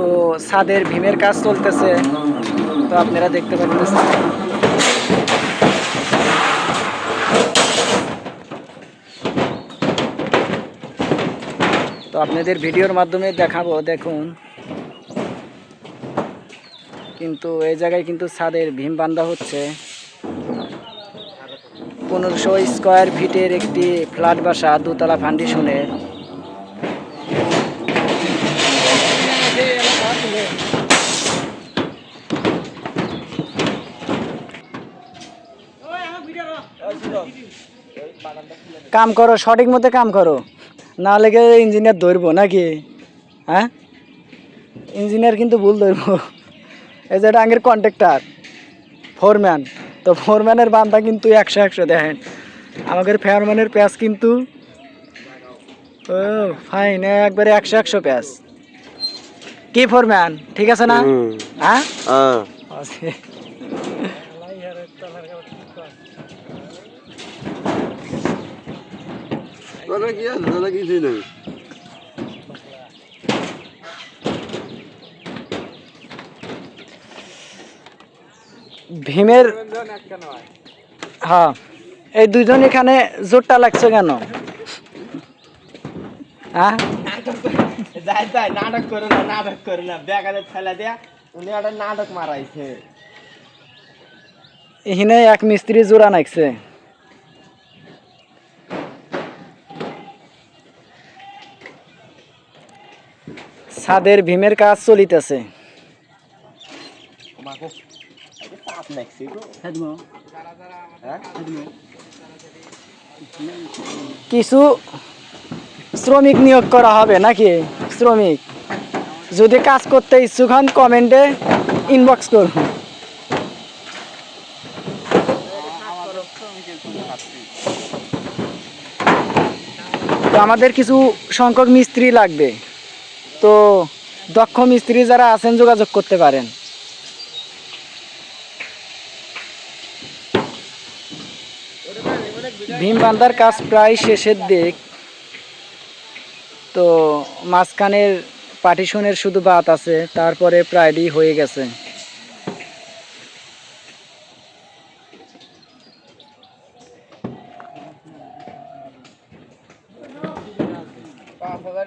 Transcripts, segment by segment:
তো ছাদের ভীমের কাজ চলতেছে। তো আপনারা দেখতে পাচ্ছেন। তো আপনাদের ভিডিওর মাধ্যমে দেখাবো, দেখুন। কিন্তু এই জায়গায় কিন্তু ছাদের ভীম বান্ধা হচ্ছে। পনেরোশো স্কোয়ার ফিটের একটি ফ্ল্যাট বাসা, দোতলা ফাউন্ডেশনের। কাম করো সঠিক মতো কাম করো। না লেগে ইঞ্জিনিয়ার ধরবো নাকি? হ্যাঁ? ইঞ্জিনিয়ার কিন্তু ভুল ধরবো। এই যে এটা আগের কন্ট্রাক্টার ফোরম্যান তো ফোরম্যানের বান্ধা কিন্তু একশো একশো দেখেন। আমাদের ফেয়ারম্যানের প্যাচ কিন্তু ও ফাইন একবারে একশো একশো প্যাচ কি ফোরম্যান ঠিক আছে না? হ্যাঁ? তোরা কি আছে তোরা কিছুই নেই ভীমের হ্যাঁ এই দুজন এখানে জোরটা লাগছে কেন? হ্যাঁ? যাই যাই নাটক করে না নাটক করে না বেকারে ঠেলা দিয়া উনি একটা নাটক মারাইছে। এখানে এক মিস্ত্রি জোড়া নাকছে ছাদের ভীমের কাজ চলিতেছে। কিছু শ্রমিক নিয়োগ করা হবে নাকি? শ্রমিক যদি কাজ করতে ইচ্ছুক হন কমেন্টে ইনবক্স করুন। তো আমাদের কিছু সংখ্যক মিস্ত্রি লাগবে। তো দক্ষ মিস্ত্রি যারা আছেন যোগাযোগ করতে পারেন। ভীম বান্ধার কাজ প্রায় শেষের দিক। তো মাঝখানের পার্টিশনের শুধু বাত আছে, তারপরে প্রায়ই হয়ে গেছে। পাঁচ হাজার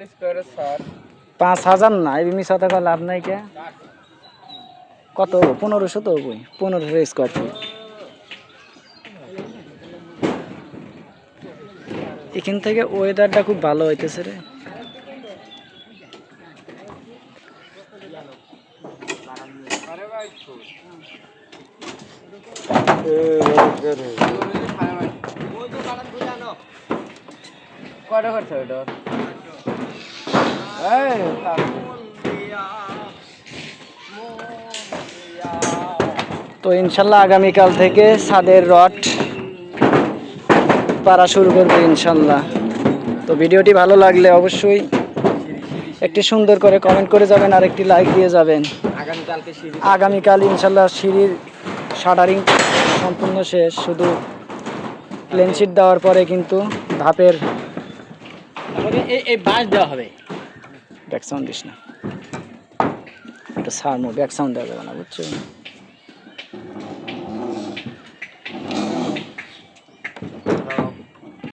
পাঁচ হাজার না, এই মিশা টাকা লাভ নাই কে? কত পনেরোশো তো হবই পনেরোশো স্কোয়ার ফিট এখান থেকে ওয়েদারটা খুব ভালো হইতেছে রে। কয়টা করছে ওটা তো ইনশাল্লাহ আগামীকাল থেকে ছাদের রড পারা শুরু করবে ইনশাল্লাহ। তো ভিডিওটি ভালো লাগলে অবশ্যই একটি সুন্দর করে কমেন্ট করে যাবেন আর একটি লাইক দিয়ে যাবেন। আগামীকাল ইনশাল্লাহ সিঁড়ির শাটারিং সম্পূর্ণ শেষ শুধু প্লেনশিট দেওয়ার পরে কিন্তু ধাপের এই এই বাস দেওয়া হবে। ব্যাক সাউন্ড দিস না। এটা সার ব্যাক সাউন্ড দেওয়া যাবে না বুঝছ?